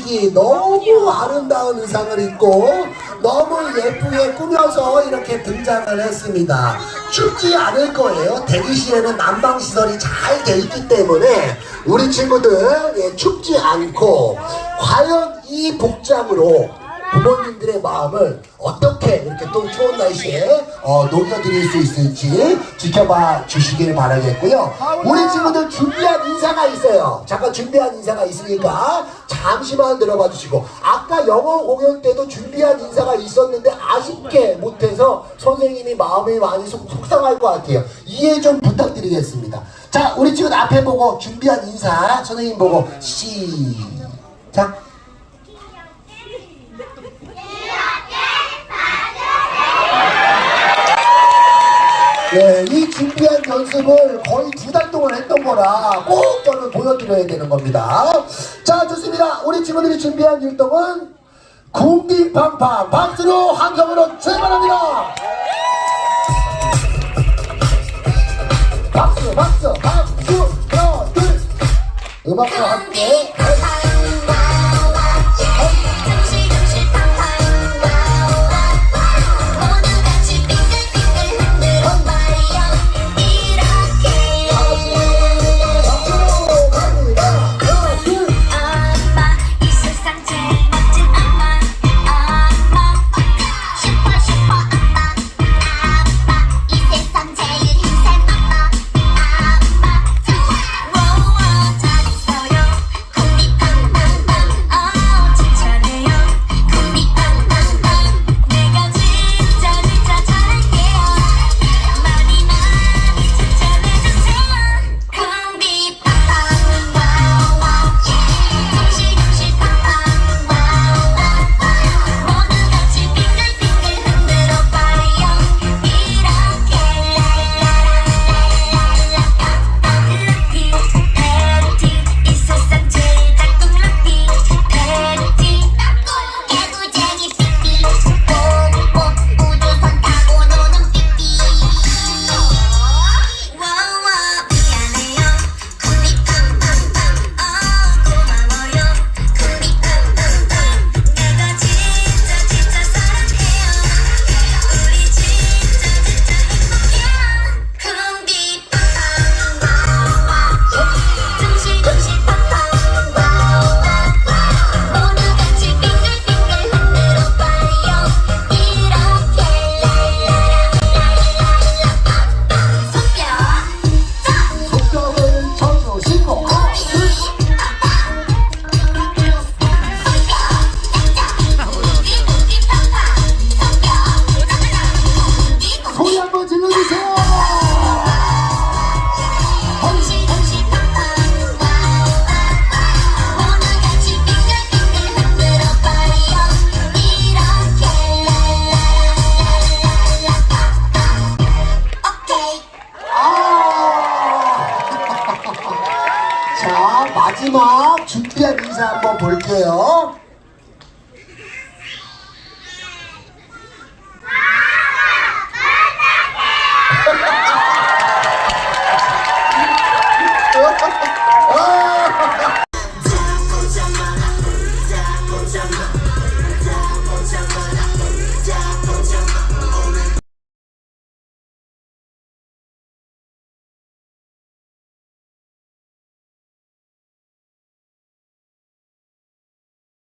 분들이 너무 아름다운 의상을 입고 너무 예쁘게 꾸며서 이렇게 등장을 했습니다. 춥지 않을 거예요. 대기실에는 난방시설이 잘 돼 있기 때문에 우리 친구들 예, 춥지 않고 과연 이 복장으로 부모님들의 마음을 어떻게 이렇게 또 추운 날씨에 어, 녹여드릴 수 있을지 지켜봐 주시길 바라겠고요. 우리 친구들 준비한 인사가 있어요. 잠깐 준비한 인사가 있으니까 잠시만 들어봐 주시고 아까 영어 공연 때도 준비한 인사가 있었는데 아쉽게 못해서 선생님이 마음이 많이 속, 속상할 것 같아요. 이해 좀 부탁드리겠습니다. 자, 우리 친구들 앞에 보고 준비한 인사 선생님 보고 시작. 네, 이 준비한 연습을 거의 두 달 동안 했던 거라 꼭 저는 보여드려야 되는 겁니다. 자, 좋습니다. 우리 친구들이 준비한 율동은 궁디팡팡 박수로 함성으로 출발합니다. 박수, 박수, 박수, 하나, 둘. 음악과 함께. 마지막 준비한 인사 한번 볼게요.